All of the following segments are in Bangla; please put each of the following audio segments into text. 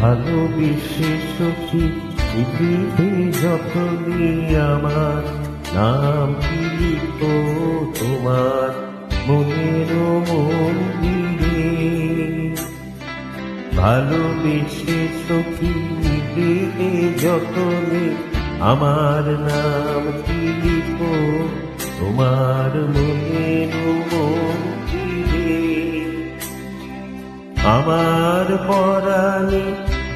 ভালোবেসে সখী গৃহে যতনে আমার নাম লিখো তোমার মনের মন্দিরে। ভালোবেসে সখী গৃহে যতনে আমার নাম কি তোমার মন্দিরে আমার পরাণে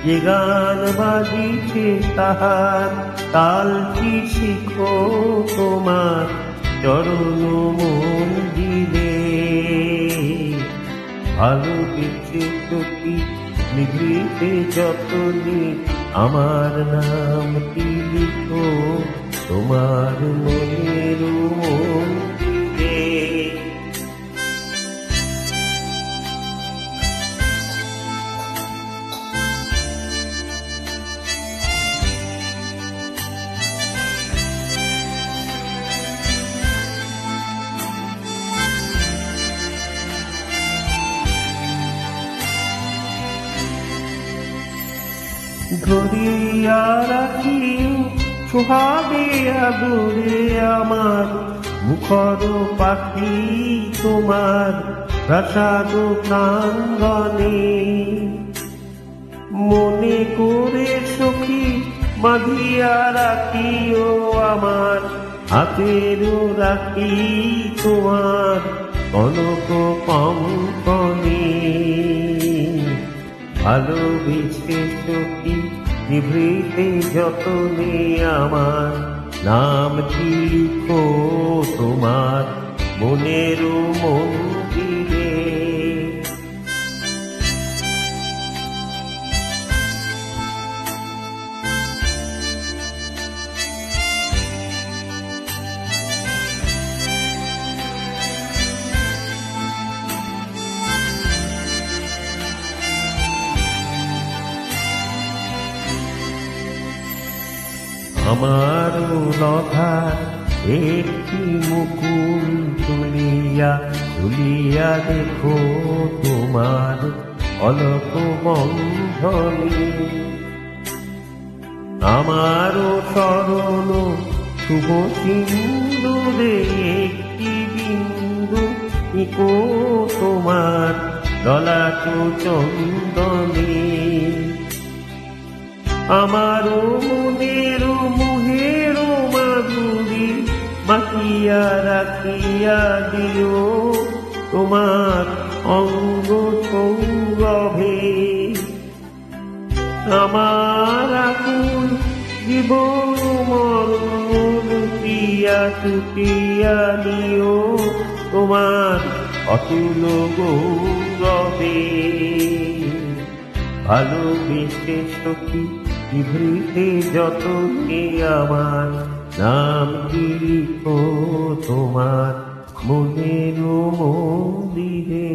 যে গান বাজিছে তাহার তালটি শিখো তোমার চরণ মন্দিরে। ভালোবেসে সখী নিভৃতে যতনে আমার নামটি লিখো, তোমার মনের মন্দিরে ধরিয়া রাখি সোহাগে আদরে আমার মুখর পাখি তোমার প্রাসাদ প্রাঙ্গনে মনে করে সখী বাঁধিয়া রাখিও আমার হাতেরও রাখি তোমার কনক কঙ্কনে ভালোবেসে চোখি নিভৃতে যতনে আমার নাম লিখো তোমার? মনেরও মন্দিরে আমার লঘার একটি মুকুল তুলিয়া তুলিয়া দেখো তোমার অলক বন্ধনে। আমারও স্মরণ শুভ সিন্দুরে একটি বিন্দু ইকো তোমার, ললাট চন্দনে। আমারও মনের মুহের মাধুরী মাখিয়া রাখিয়া দিও তোমার অঙ্গ সৌরভে। আমার আকুল জীবন মরুটিয়া টুটিয়া দিও তোমার অতুল গৌরবে। ভালোবেসে সখী নিভৃতে কে আমার নাম কি তোমার মনের মন্দিরে